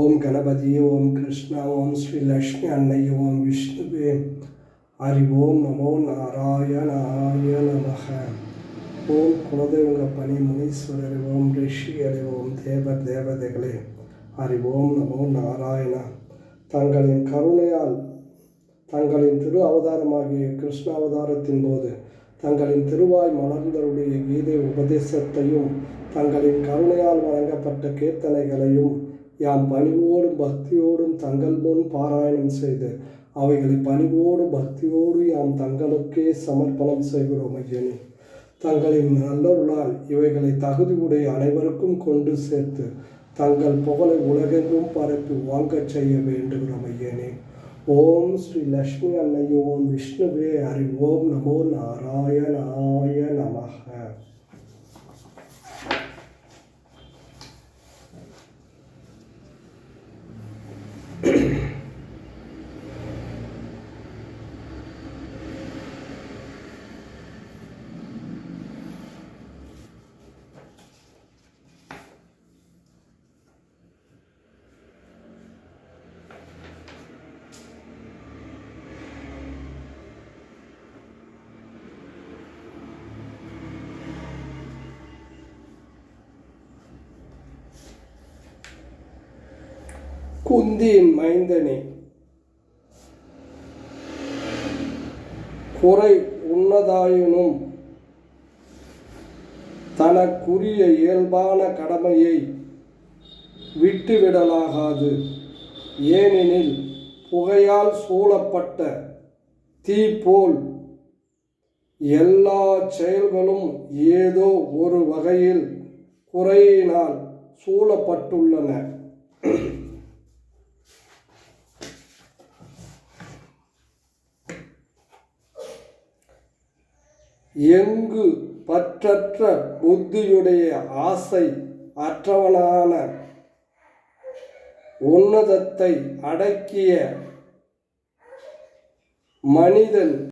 ஓம் கணபதி ஓம் கிருஷ்ணா ஓம் ஸ்ரீ லக்ஷ்மி அன்னை ஓம் விஷ்ணுவே. ஹரி ஓம் நமோ நாராயணாய நமக. ஓம் குலதெய்வங்க பணி முனீஸ்வரர் ஓம் ரிஷிகளே ஓம் தேவர் தேவதைகளே. ஹரி ஓம் நமோ நாராயணா. தங்களின் கருணையால் தங்களின் திரு அவதாரமாகிய கிருஷ்ண அவதாரத்தின் போது தங்களின் திருவாய் மலர்ந்தருடைய கீதை உபதேசத்தையும் தங்களின் கருணையால் வழங்கப்பட்ட கீர்த்தனைகளையும் யாம் பணிவோடும் பக்தியோடும் தங்கள் முன் பாராயணம் செய்து அவைகளை பணிவோடு பக்தியோடு யாம் தங்களுக்கே சமர்ப்பணம் செய்கிறோம் ஐயனே. தங்களின் நல்லருளால் இவைகளை தகுதியுடைய அனைவருக்கும் கொண்டு சேர்த்து தங்கள் புகழை உலகெங்கும் பரப்பி வாங்கச் செய்ய வேண்டுகிறோம் ஐயனே. ஓம் ஸ்ரீ லக்ஷ்மி அன்னையோம் ஓம் விஷ்ணுவே ஹரி ஓம் நமோ நாராயணாய நமக. குந்தியின் மைந்தனே. குறை உன்னதாயினும் தனக்குரிய இயல்பான கடமையை விட்டுவிடலாகாது. ஏனெனில் புகையால் சூழப்பட்ட தீ போல் எல்லா செயல்களும் ஏதோ ஒரு வகையில் குறையினால் சூழப்பட்டுள்ளன. எங்கு பற்றற்ற புத்தியுடைய ஆசை அற்றவனான உன்னதத்தை அடக்கிய மனிதன்